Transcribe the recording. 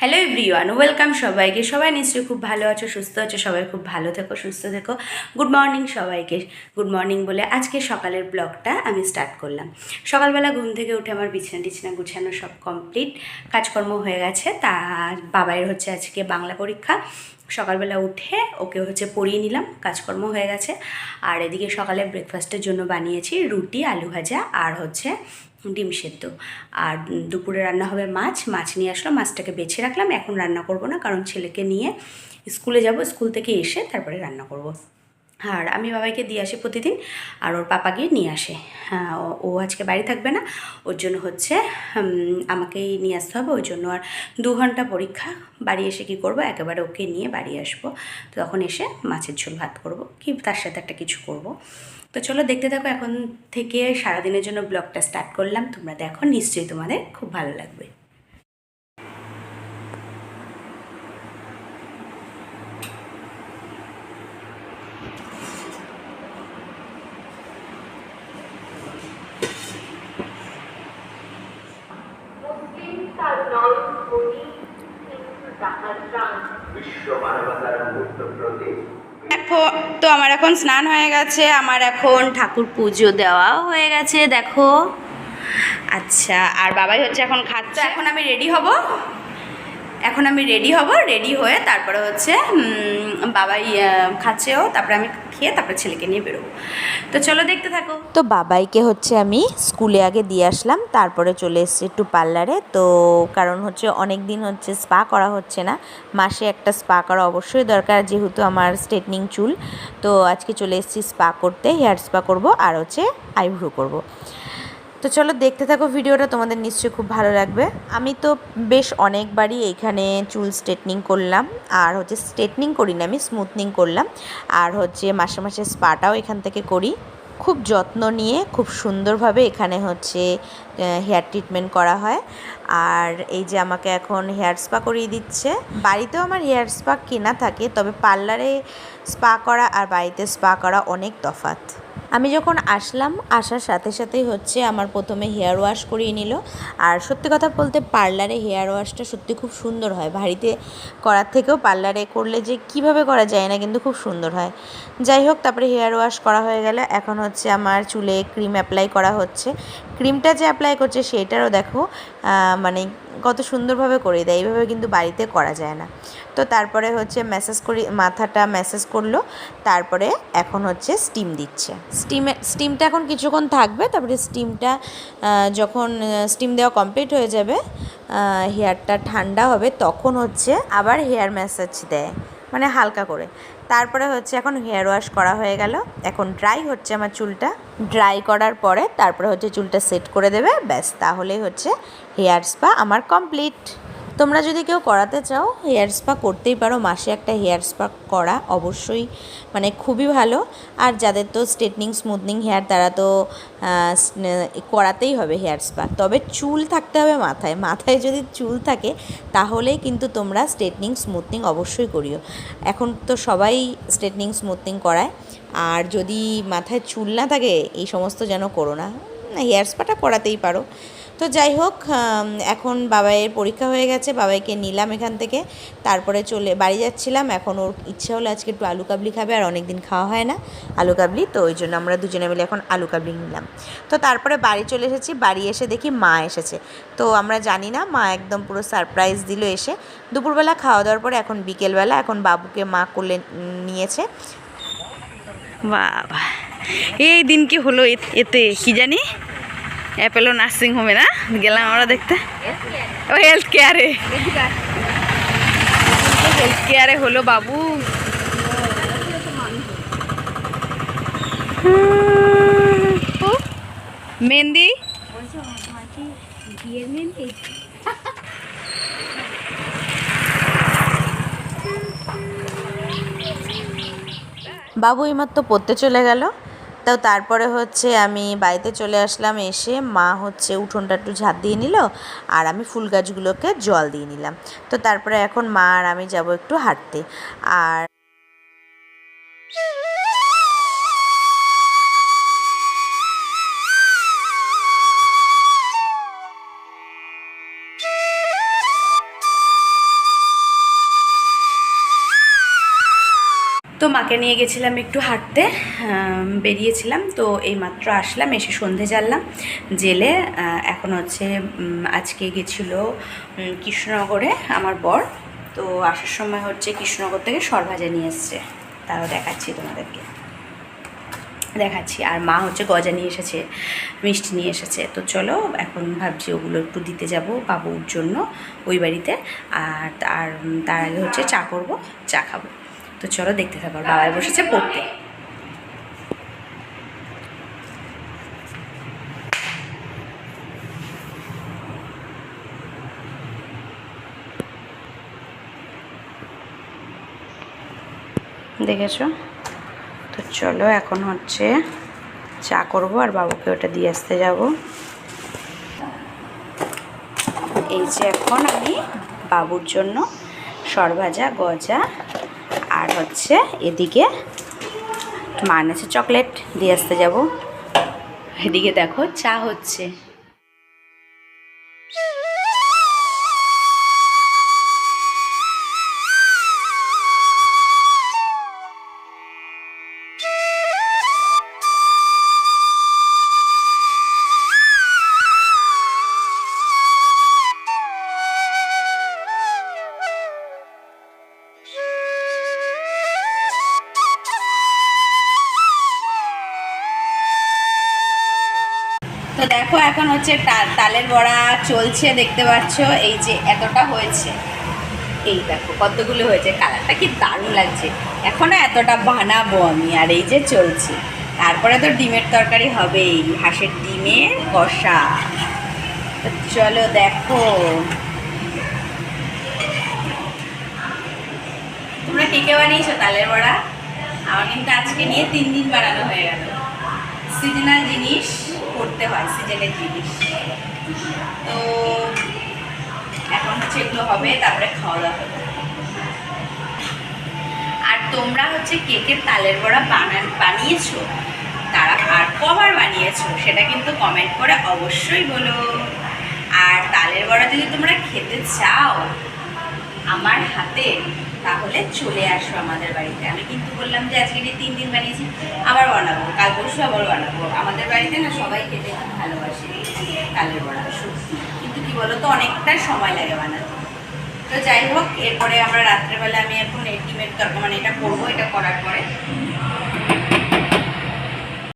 Hello everyone welcome সবাইকে। সবাই নিশ্চয়ই খুব ভালো আছো, সুস্থ আছো, সবাই খুব ভালো থেকো, সুস্থ থেকো। গুড মর্নিং সবাইকে। গুড মর্নিং বলে আজকে সকালের ব্লগটা আমি স্টার্ট করলাম। সকালবেলা ঘুম থেকে উঠে আমার বিছানা টিছানা গুছানো সব কমপ্লিট কাজকর্ম হয়ে গেছে, তা বাবাইয়ের হচ্ছে আজকে বাংলা পরীক্ষা। সকালবেলা উঠে ওকে হচ্ছে পড়িয়ে নিলাম, কাজকর্ম হয়ে গেছে। আর এদিকে সকালে ব্রেকফাস্টের জন্য বানিয়েছি রুটি, আলু ভাজা আর হচ্ছে ডিম সেদ্ধ। আর দুপুরে রান্না হবে মাছ মাছ নিয়ে আসলাম, মাছটাকে বেছে রাখলাম, এখন রান্না করব না, কারণ ছেলেকে নিয়ে স্কুলে যাব, স্কুল থেকে এসে তারপরে রান্না করব। আর আমি বাবাইকে দিয়ে আসি প্রতিদিন, আর ওর পাপা গিয়ে নিয়ে আসে। হ্যাঁ ও- আজকে বাড়ি থাকবে না, ওর জন্য হচ্ছে আমাকেই নিয়ে আসতে হবে, ওই জন্য আর দু ঘণ্টা পরীক্ষা, বাড়ি এসে কি করব, একেবারে ওকে নিয়ে বাড়ি আসব। তো তখন এসে মাছের ঝোল ভাত করব, কি তার সাথে একটা কিছু করব। তো চলো দেখতে থাকো এখন থেকে সারাদিনের জন্য ব্লগটা স্টার্ট করলাম। তোমরা দেখো নিশ্চয়ই তোমাদের খুব ভালো লাগবে। বিশ্ব মানবতার প্রতীক এখন তো আমার এখন স্নান হয়ে গেছে, আমার এখন ঠাকুর পুজো দেওয়াও হয়ে গেছে, দেখো। আচ্ছা আর বাবাই হচ্ছে এখন খাচ্ছে। এখন আমি রেডি হব। এখন আমি রেডি হব, রেডি হয়ে তারপরে হচ্ছে বাবাই খাচ্ছেও, তারপরে আমি খেয়ে তারপরে ছেলেকে নিয়ে বেরোবো। তো চলো দেখতে থাকো। তো বাবাইকে হচ্ছে আমি স্কুলে আগে দিয়ে আসলাম, তারপরে চলে এসেছি একটু পার্লারে। তো কারণ হচ্ছে অনেক দিন হচ্ছে স্পা করা হচ্ছে না, মাসে একটা স্পা করা অবশ্যই দরকার যেহেতু আমার স্ট্রেটনিং চুল। তো আজকে চলে এসেছি স্পা করতে, হেয়ার স্পা করব আর হচ্ছে আইব্রো করব। তো চলো দেখতে থাকো ভিডিওটা, তোমাদের নিশ্চয়ই খুব ভালো লাগবে। আমি তো বেশ অনেকবারই এইখানে চুল স্ট্রেটনিং করলাম, আর হচ্ছে স্ট্রেটনিং করি না, আমি স্মুথনিং করলাম, আর হচ্ছে মাসে মাসে স্পাটাও এখান থেকে করি। খুব যত্ন নিয়ে, খুব সুন্দরভাবে এখানে হচ্ছে হেয়ার ট্রিটমেন্ট করা হয়। আর এই যে আমাকে এখন হেয়ার স্পা করিয়ে দিচ্ছে। বাড়িতেও আমার হেয়ার স্পা কেনা থাকে, তবে পার্লারে স্পা করা আর বাড়িতে স্পা করা অনেক তফাৎ। আমি যখন আসলাম, আসার সাথে সাথেই হচ্ছে আমার প্রথমে হেয়ার ওয়াশ করিয়ে নিল। আর সত্যি কথা বলতে পার্লারে হেয়ার ওয়াশটা সত্যি খুব সুন্দর হয়। বাড়িতে করার থেকেও পার্লারে করলে যে কীভাবে করা যায় না কিন্তু খুব সুন্দর হয়। যাই হোক, তারপরে হেয়ার ওয়াশ করা হয়ে গেলে। এখন হচ্ছে আমার চুলে ক্রিম অ্যাপ্লাই করা হচ্ছে। ক্রিমটা যে অ্যাপ্লাই করছে সেটারও দেখো মানে কত সুন্দরভাবে করে দেয়। এইভাবে কিন্তু বাড়িতে করা যায় না। তো তারপরে হচ্ছে ম্যাসাজ করি, মাথাটা ম্যাসেজ করল। তারপরে এখন হচ্ছে স্টিম দিচ্ছে। স্টিমে স্টিমটা এখন কিছুক্ষণ থাকবে, তারপরে স্টিমটা যখন স্টিম দেওয়া কমপ্লিট হয়ে যাবে হেয়ারটা ঠান্ডা হবে, তখন হচ্ছে আবার হেয়ার ম্যাসাজ দেয় মানে হালকা করে। তারপরে হচ্ছে এখন হেয়ার ওয়াশ করা হয়ে গেল, এখন ড্রাই হচ্ছে আমার চুলটা ড্রাই করার পরে তারপরে হচ্ছে চুলটা সেট করে দেবে, ব্যাস, তাহলেই হচ্ছে হেয়ার স্পা আমার কমপ্লিট তোমরা যদি কেউ করাতে চাও হেয়ার স্পা করতেই পারো। মাসে একটা হেয়ার স্পা করা অবশ্যই মানে খুবই ভালো। আর যাদের তো স্ট্রেটনিং স্মুথনিং হেয়ার তারা তো করাতেই হবে হেয়ার স্পা তবে চুল থাকতে হবে মাথায়। মাথায় যদি চুল থাকে, তাহলেই কিন্তু তোমরা স্ট্রেটনিং স্মুথনিং অবশ্যই করিও। এখন তো সবাই স্ট্রেটনিং স্মুথনিং করায়। আর যদি মাথায় চুল না থাকে, এই সমস্ত যেন করো না। হেয়ার স্পাটা করাতেই পারো। তো যাই হোক এখন বাবাইয়ের পরীক্ষা হয়ে গেছে, বাবাইকে নিলাম এখান থেকে। তারপরে চলে, বাড়ি যাচ্ছিলাম, এখন ওর ইচ্ছা হলো আজকে একটু আলু কাবলি খাবে, আর অনেক দিন খাওয়া হয় না আলু কাবলি, তো ওই জন্য আমরা দুজনে মিলে এখন আলু কাবলি নিলাম। তো তারপরে বাড়ি চলে এসেছি, বাড়ি এসে দেখি মা এসেছে। তো আমরা জানি না, মা একদম পুরো সারপ্রাইজ দিল এসে। দুপুরবেলা খাওয়া দাওয়ার পরে এখন বিকেলবেলা এখন বাবুকে মা কোলে নিয়েছে। বাবা, এই দিন কি হলো এতে, কি জানি? অ্যাপেলো নার্সিং হোমে না? গেলাম আমরা দেখতে। ও হেলথ কেয়ারে হেলথ কেয়ারে হলো বাবু। মেহেন্দি? বাবু এইমাত্র পড়তে চলে গেল। তো তারপরে হচ্ছে আমি বাড়িতে চলে আসলাম এসে মা হচ্ছে উঠোনটা একটু ঝাঁপ দিয়ে নিল আর আমি ফুল গাছগুলোকে জল দিয়ে নিলাম। তো তারপরে এখন মা আর আমি যাব একটু হাঁটতে। আর তো মাকে নিয়ে গেছিলাম একটু হাঁটতে বেরিয়েছিলাম, তো এই মাত্র আসলাম, এসে সন্ধে জ্বাললাম জেলে এখন হচ্ছে আজকে গেছিল কৃষ্ণনগরে আমার বর, তো আসার সময় হচ্ছে কৃষ্ণনগর থেকে সরভাজা নিয়ে এসছে তাও দেখাচ্ছি তোমাদেরকে। দেখাচ্ছি, আর মা হচ্ছে গজা নিয়ে এসেছে, মিষ্টি নিয়ে এসেছে, তো চলো, এখন ভাবছি ওগুলো একটু দিতে যাব বাবুর জন্য, ওই বাড়িতে, আর আর তার আগে হচ্ছে চা করব, চা খাব। তো চলো দেখতে থাকো বাবাই বসেছে পড়তে। দেখেছ? তো চলো এখন হচ্ছে চা করব, আর বাবুকে ওটা দিয়ে আসতে যাব। এই যে এখন আমি বাবুর জন্য সরভাজা, গজা হচ্ছে এদিকে মান আছে চকলেট দিয়ে আসতে যাব। এদিকে দেখো চা হচ্ছে। তো দেখো এখন হচ্ছে তালের বড়া চলছে, দেখতে পাচ্ছ? এই যে এতটা হয়েছে। এই দেখো কতগুলো হয়েছে। কালারটা কি দারুণ লাগছে। এখনও এতটা বানাবো আমি, আর এই যে চলছে। তারপরে তো ডিমের তরকারি হবেই। হাঁসের ডিমের কষা। চলো দেখো। তোমরা কে কে বানিয়েছো তালের বড়া? আমার কিন্তু আজকে নিয়ে তিন দিন বানানো হয়ে গেল। সিজনাল জিনিস করতে হয়, সিজনের জিনিস। তো এখন হচ্ছে এগুলো হবে, তারপরে খাওয়া দাওয়া হবে। আর তোমরা হচ্ছে কেকের তালের বড়া বানান, বানিয়েছো? তারা আর কবার বানিয়েছো, সেটা কিন্তু কমেন্ট করে অবশ্যই বলো। আর তালের বড়া যদি তোমরা খেতে চাও, আমার হাতে তাহলে চলে আসো আমাদের বাড়িতে। আমি কিন্তু বললাম যে আজকে তিন দিন বানিয়েছি, আবার বানাবো। কাল পরশু আবার বানাবো। আমাদের বাড়িতে না সবাই খেতে খুব ভালোবাসে কালের বড়া সত্যি কিন্তু কি বলো তো অনেকটা সময় লাগে বানাতে। তো যাই হোক, এরপরে আমরা রাত্রেবেলা আমি এখন এই ডিমের মানে এটা করব, এটা করার পরে।